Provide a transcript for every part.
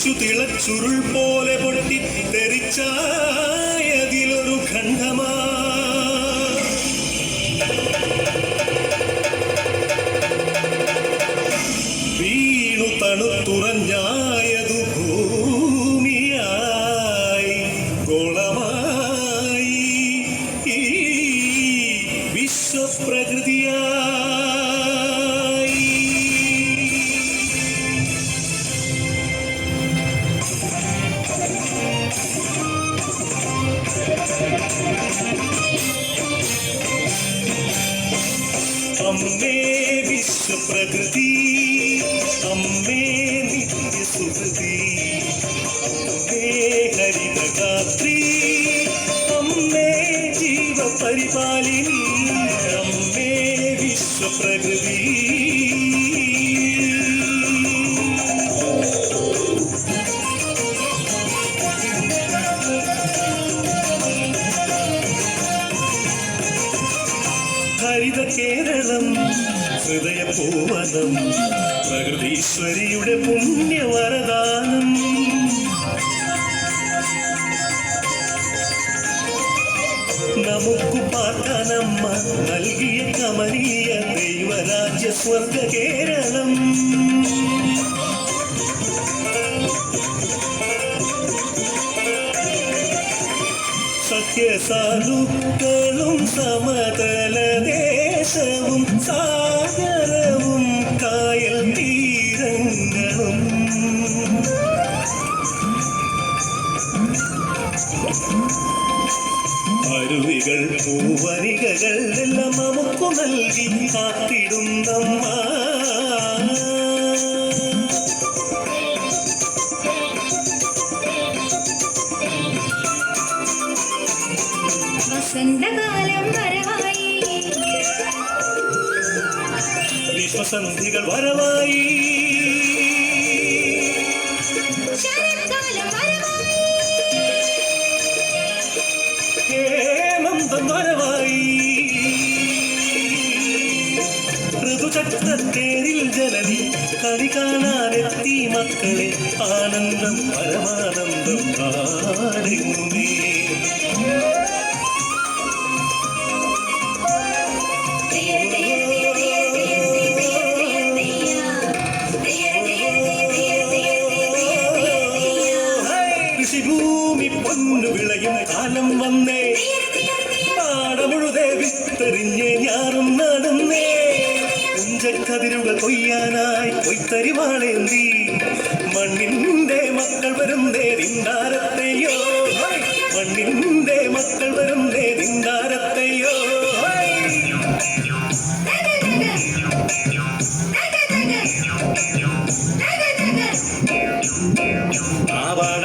ജ്വലിച്ചു തിളച്ചുരുൾ പോലെ പൊട്ടി തെറിച്ചായതിലൊരു ഖണ്ഡമാ. വീണു തണുത്തുറഞ്ഞായതു അമ്മേ നിത്യസുഹൃതി അമ്മേ ഹരിതഗാത്രി. അമ്മേ ജീവപരിപാലിനി. അമ്മേ വിശ്വപ്രകൃതി. ഹരിത കേരളം ഹൃദയപൂവനം പ്രകൃതീശ്വരിയുടെ പുണ്യവരദാനം. നമുക്ക് പാർക്കാനമ്മ നൽകിയ കമനീയ ദൈവരാജ്യ സ്വർഗ കേരളം. സഖ്യസരുക്കളും സമതലദേശവും സാഗരവും കായൽ തീരങ്ങളും. അരുവികൾ പൂവരികകൾ എല്ലാം നമുക്ക് നൽകി കാത്തിടും നമ്മ. വസന്തകാലം വരവായി. വിശ്വസന്ധികൾ വരവായി. ശരത്കാലം വരവായി. ഹേമന്തം വരവായി. ഋതുചക്രത്തേരിൽ ജനനി കണി കാണാനെത്തി മക്കളെ. ആനന്ദം പരമാനന്ദം പാടുന്നേ തരിമാളേന്തി മണ്ണിന്റെ മക്കൾ വരുന്നേ ദിന്താരത്തെയോ മണ്ണിന്റെ മക്കൾ വരുന്നേ ദിന്താരത്തെയോ ആവാട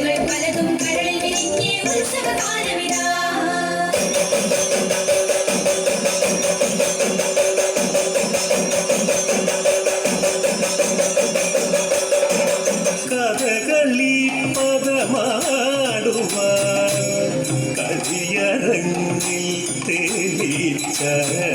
ಶರಣ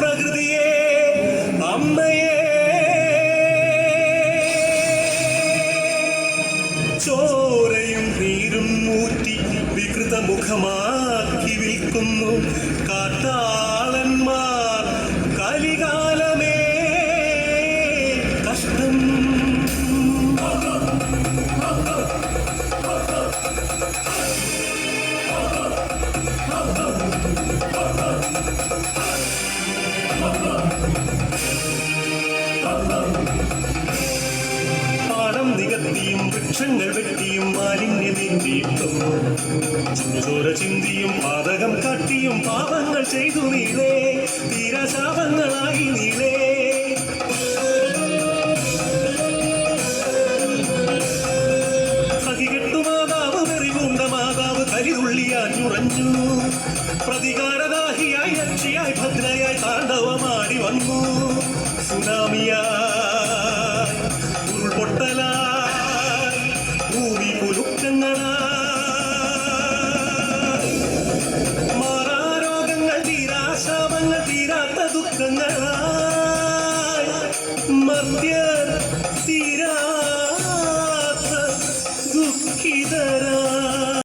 പ്രകൃതിയെ അമ്മയെ. ചോരയും നീരും ഊറ്റി വികൃത മുഖമാക്കി വിൽക്കുന്നു കാട്ടാളന്മാർ. പാടം നികത്തിയും വൃക്ഷങ്ങൾ വെട്ടിയും മാലിന്യമേറ്റിയിട്ടും ചുടുചോര ചിന്തിയും പാതകം കാട്ടിയും പാപങ്ങൾ ചെയ്തു നീളേ. തീരശാപങ്ങളായി നീളേ. സഹികെട്ടു മാതാവ് വെറിപൂണ്ട മാതാവ് പ്രതികാരദാഹിയായി രക്ഷയായി ഭദ്രയായി താണ്ഡവമാടി വന്നു. സുനാമിയായി ഉരുൾപൊട്ടലായി ഭൂമി കുലുക്കങ്ങളായി മാറാരോഗങ്ങൾ തീരാശാപങ്ങൾ തീരാത്ത ദുഃഖങ്ങളായി. മദ്യ